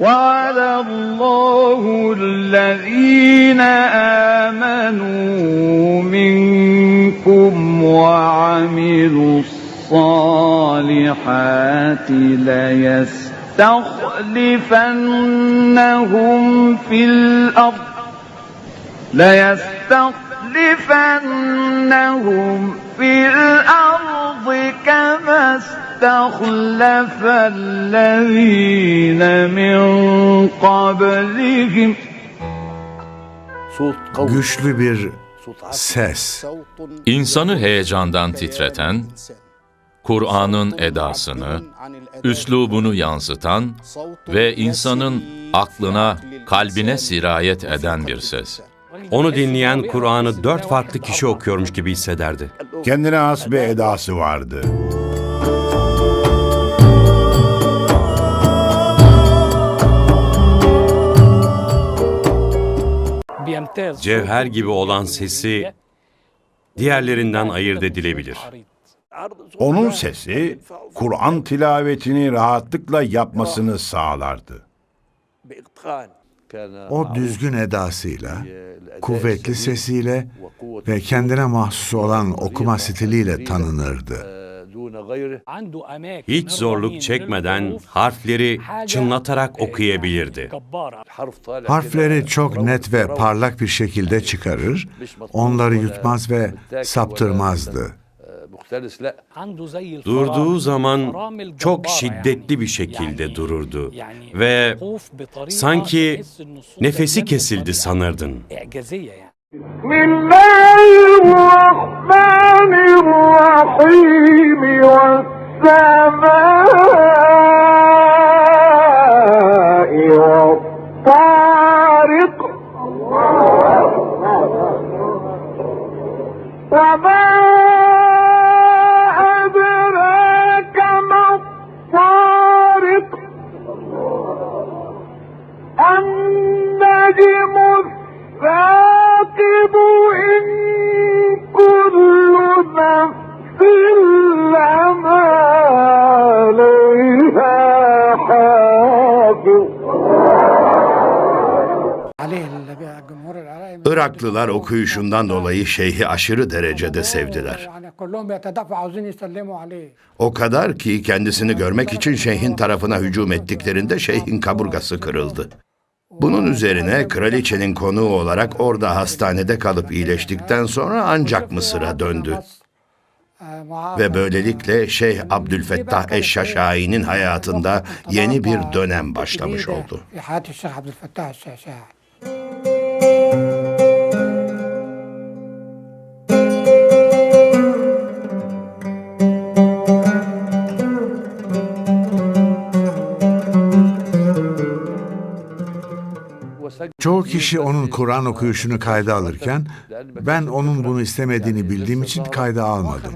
وعد الله الذين آمنوا منكم وعملوا الصالحات ليستخلفنهم في الأرض ليستخلفنهم في الأرض كما استخلف الذين من قبلهم Güçlü bir ses. İnsanı heyecandan titreten, Kur'an'ın edasını, üslubunu yansıtan ve insanın aklına, kalbine sirayet eden bir ses. Onu dinleyen Kur'an'ı dört farklı kişi okuyormuş gibi hissederdi. Kendine has bir edası vardı. Cevher gibi olan sesi diğerlerinden ayırt edilebilir. Onun sesi Kur'an tilavetini rahatlıkla yapmasını sağlardı. O düzgün edasıyla, kuvvetli sesiyle ve kendine mahsus olan okuma stiliyle tanınırdı. Hiç zorluk çekmeden harfleri çınlatarak okuyabilirdi. Harfleri çok net ve parlak bir şekilde çıkarır, onları yutmaz ve saptırmazdı Durduğu zaman çok şiddetli bir şekilde dururdu ve sanki nefesi kesildi sanırdın. بسم الله الرحمن الرحيم والسماء والطارق Iraklılar okuyuşundan dolayı şeyhi aşırı derecede sevdiler. O kadar ki kendisini görmek için şeyhin tarafına hücum ettiklerinde şeyhin kaburgası kırıldı. Bunun üzerine kraliçenin konuğu olarak orada hastanede kalıp iyileştikten sonra ancak Mısır'a döndü. Ve böylelikle Şeyh Abdülfettah Eşşaşai'nin hayatında yeni bir dönem başlamış oldu. Çoğu kişi onun Kur'an okuyuşunu kayda alırken ben onun bunu istemediğini bildiğim için kayda almadım.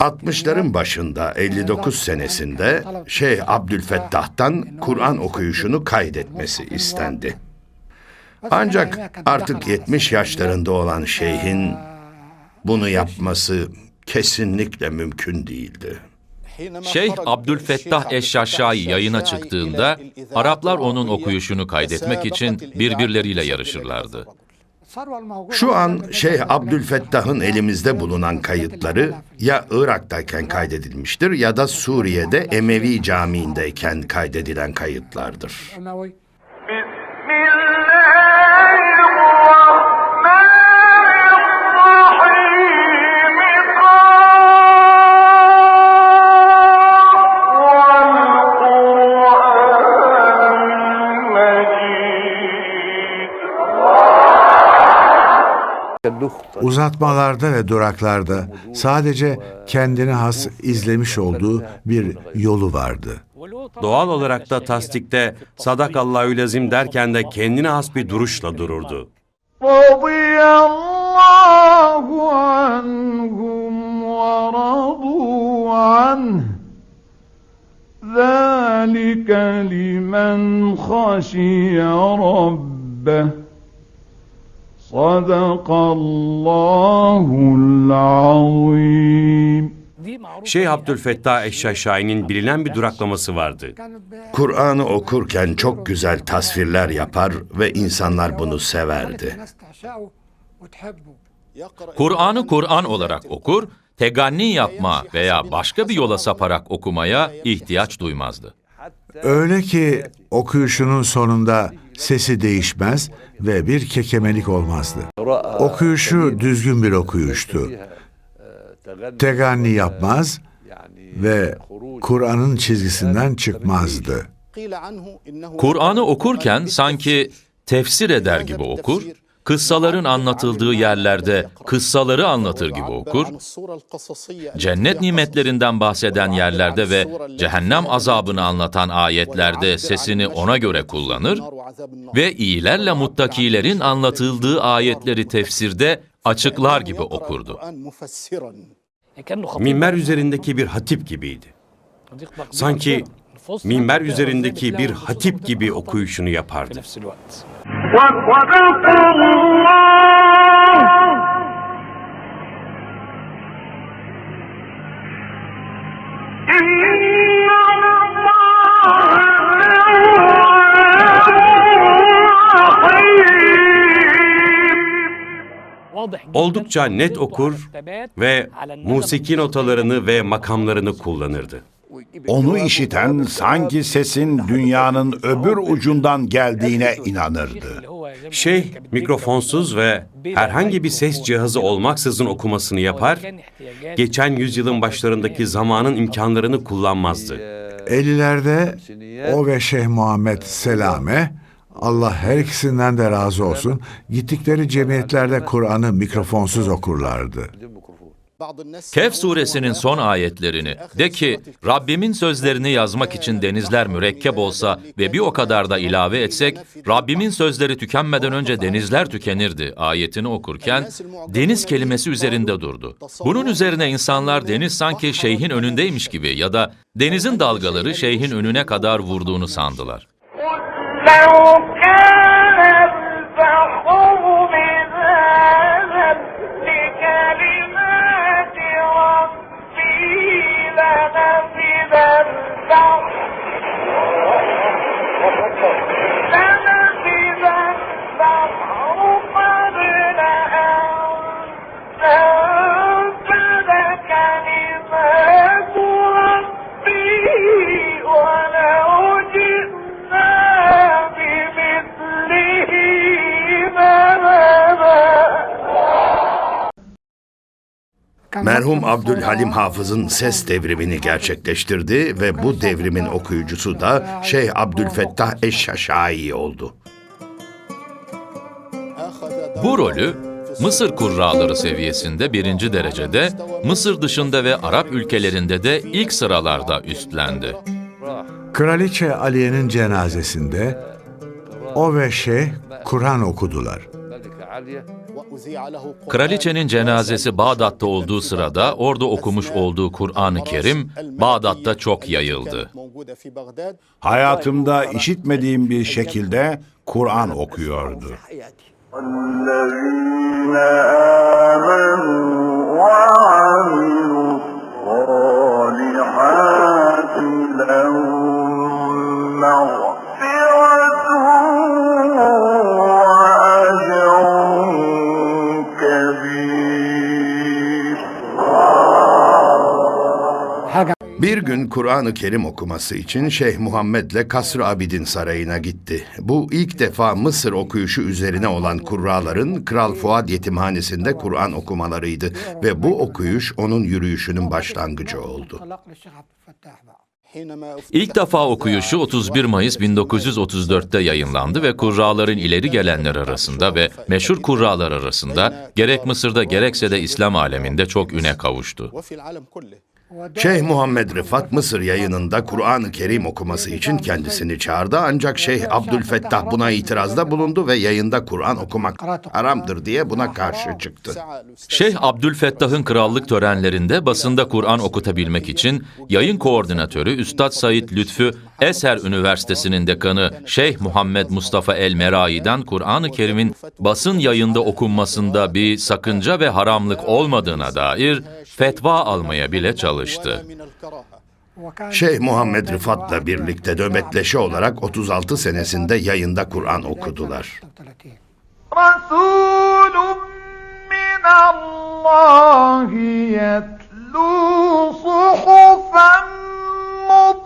60'ların başında 59 senesinde Şeyh Abdülfettah'tan Kur'an okuyuşunu kaydetmesi istendi. Ancak artık 70 yaşlarında olan şeyhin bunu yapması kesinlikle mümkün değildi. Şeyh Abdülfettah Eşşaşai yayına çıktığında Araplar onun okuyuşunu kaydetmek için birbirleriyle yarışırlardı. Şu an Şeyh Abdülfettah'ın elimizde bulunan kayıtları ya Irak'tayken kaydedilmiştir ya da Suriye'de Emevi Camii'ndeyken kaydedilen kayıtlardır. Uzatmalarda ve duraklarda sadece kendine has izlemiş olduğu bir yolu vardı. Doğal olarak da tasdikte sadakallahü lezim derken de kendine has bir duruşla dururdu. رضي الله عنهم ورضوا عنه ذلك لمن خشي ربه صدق الله العظيم Şeyh Abdülfettah Eşşaşai'nin bilinen bir duraklaması vardı. Kur'an'ı okurken çok güzel tasvirler yapar ve insanlar bunu severdi. Kur'an'ı Kur'an olarak okur, teganni yapma veya başka bir yola saparak okumaya ihtiyaç duymazdı. Öyle ki okuyuşunun sonunda sesi değişmez ve bir kekemelik olmazdı. Okuyuşu düzgün bir okuyuştu. Teganni yapmaz ve Kur'an'ın çizgisinden çıkmazdı. Kur'an'ı okurken sanki tefsir eder gibi okur, kıssaların anlatıldığı yerlerde kıssaları anlatır gibi okur, cennet nimetlerinden bahseden yerlerde ve cehennem azabını anlatan ayetlerde sesini ona göre kullanır ve iyilerle muttakilerin anlatıldığı ayetleri tefsirde açıklar gibi okurdu. Minber üzerindeki bir hatip gibiydi. Sanki minber üzerindeki bir hatip gibi okuyuşunu yapardı. Oldukça net okur ve musiki notalarını ve makamlarını kullanırdı. Onu işiten sanki sesin dünyanın öbür ucundan geldiğine inanırdı. Şeyh mikrofonsuz ve herhangi bir ses cihazı olmaksızın okumasını yapar, geçen yüzyılın başlarındaki zamanın imkanlarını kullanmazdı. 50'lerde o ve Şeyh Muhammed Selame, Allah her ikisinden de razı olsun, gittikleri cemiyetlerde Kur'an'ı mikrofonsuz okurlardı. Kehf suresinin son ayetlerini, de ki Rabbimin sözlerini yazmak için denizler mürekkep olsa ve bir o kadar da ilave etsek, Rabbimin sözleri tükenmeden önce denizler tükenirdi ayetini okurken, deniz kelimesi üzerinde durdu. Bunun üzerine insanlar deniz sanki şeyhin önündeymiş gibi ya da denizin dalgaları şeyhin önüne kadar vurduğunu sandılar. Merhum Abdülhalim Hafız'ın ses devrimini gerçekleştirdi ve bu devrimin okuyucusu da Şeyh Abdülfettah Eşşaşai oldu. Bu rolü Mısır kurraları seviyesinde birinci derecede, Mısır dışında ve Arap ülkelerinde de ilk sıralarda üstlendi. Kraliçe Aliye'nin cenazesinde o ve Şeyh Kur'an okudular. Kraliçenin cenazesi Bağdat'ta olduğu sırada orada okumuş olduğu Kur'an-ı Kerim Bağdat'ta çok yayıldı. Hayatımda işitmediğim bir şekilde Kur'an okuyordu. الذين آمنوا وعملوا الصالحات Bir gün Kur'an-ı Kerim okuması için Şeyh Muhammed'le Kasr-ı Abidin Sarayı'na gitti. Bu ilk defa Mısır okuyuşu üzerine olan kurraların Kral Fuad Yetimhanesi'nde Kur'an okumalarıydı ve bu okuyuş onun yürüyüşünün başlangıcı oldu. İlk defa okuyuşu 31 Mayıs 1934'te yayınlandı ve kurraların ileri gelenler arasında ve meşhur kurralar arasında gerek Mısır'da gerekse de İslam aleminde çok üne kavuştu. Şeyh Muhammed Rıfat Mısır yayınında Kur'an-ı Kerim okuması için kendisini çağırdı ancak Şeyh Abdülfettah buna itirazda bulundu ve yayında Kur'an okumak haramdır diye buna karşı çıktı. Şeyh Abdülfettah'ın krallık törenlerinde basında Kur'an okutabilmek için yayın koordinatörü Üstad Said Lütfü Eser Üniversitesi'nin dekanı Şeyh Muhammed Mustafa El Merai'den Kur'an-ı Kerim'in basın yayında okunmasında bir sakınca ve haramlık olmadığına dair fetva almaya bile çalıştı. Şeyh Muhammed Rıfat'la birlikte nöbetleşe olarak 36 senesinde yayında Kur'an okudular. Resulüm min Allah yetlu suhufen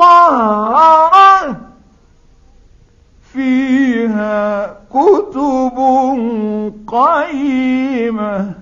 مطهرة فيها كتب قيمة.